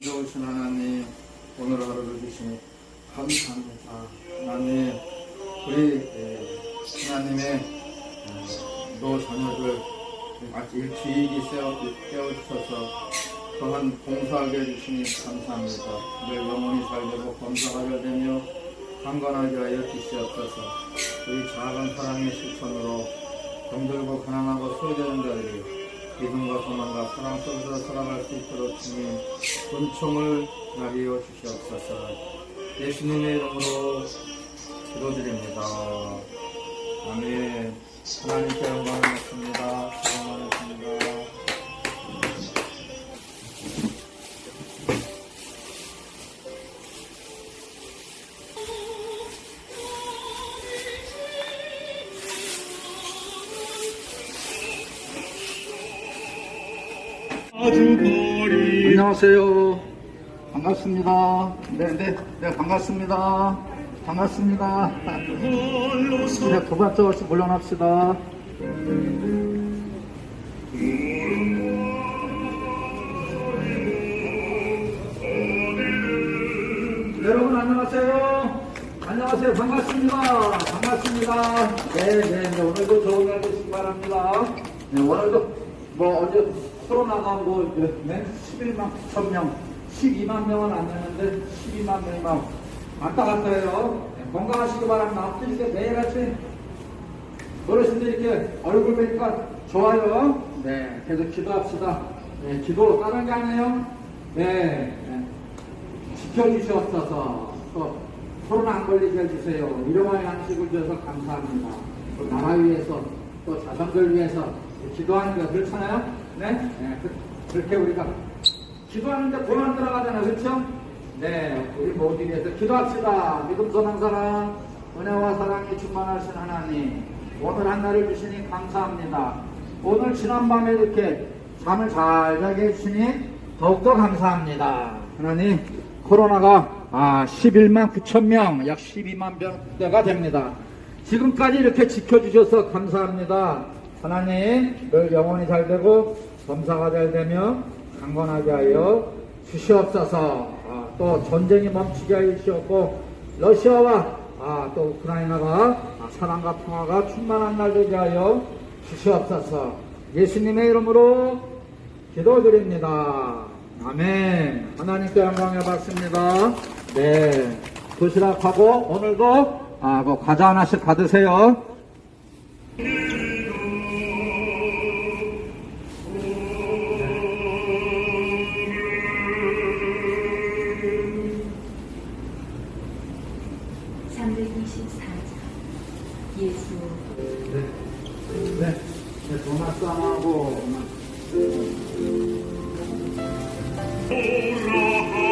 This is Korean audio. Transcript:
좋으신 하나님 오늘 하루를 주시니 감사합니다. 하나님 우리 에, 하나님의 어, 노 자녀들 아직 일주일이 깨워주셔서 또한 봉사하게 해주시니 감사합니다. 늘 영혼이 잘되고 검사가 잘되며 강건하게 하여 주시옵소서. 우리 작은 사랑의 실천으로 병들고 가난하고 소외되는 자들이 믿음과 소망과 사랑 속에서 살아갈 수 있도록 주님 은총을 나리어 주시옵소서. 예수님의 이름으로 기도드립니다. 아멘. 하나님께 영광을 받습니다 안녕하세요. 반갑습니다. 네, 네, 네, 반갑습니다. 반갑습니다. 네, 두 번째 같이 물러납시다. 여러분 안녕하세요. 안녕하세요. 반갑습니다. 반갑습니다. 네, 네, 네. 오늘도 좋은 날 되시기 바랍니다. 네, 오늘도 뭐 어제 코로나가 뭐 네, 11만 9천 명, 12만 명은 안 되는데 12만 명이면 왔다 갔다 해요. 네, 건강하시기 바랍니다. 앞으로 이렇게 매일 아침 어르신들 이렇게 얼굴 뵈니까 좋아요. 네, 계속 기도합시다. 네, 기도 다른 게 아니에요. 네, 네. 지켜주시옵소서. 또 코로나 안 걸리게 해주세요. 일용할 양식을 주셔서 감사합니다. 또 나라 위해서 또 자손들 위해서 기도하는 거 그렇잖아요? 네? 네, 그, 그렇게 우리가 기도하는데 보안 들어가잖아요. 그렇죠? 네, 우리 모두 위해서 기도합시다. 믿음 소망 사랑 은혜와 사랑이 충만하신 하나님 오늘 한 날을 주시니 감사합니다. 오늘 지난 밤에 이렇게 잠을 잘 자게 해주시니 더욱더 감사합니다. 하나님 코로나가 아, 11만 9천 명, 약 12만 명대가 됩니다. 지금까지 이렇게 지켜주셔서 감사합니다. 하나님, 늘 영원히 잘 되고, 검사가 잘 되며, 강건하게 하여 주시옵소서. 아, 또 전쟁이 멈추게 하여 주시옵고, 러시아와 아, 또 우크라이나가 아, 사랑과 평화가 충만한 날 되게 하여 주시옵소서. 예수님의 이름으로 기도드립니다. 아멘. 하나님께 영광을 받습니다. 네. 도시락하고 오늘도 아, 뭐 과자 하나씩 받으세요. 예수 네. 네. 네. 도마쌈하고 오라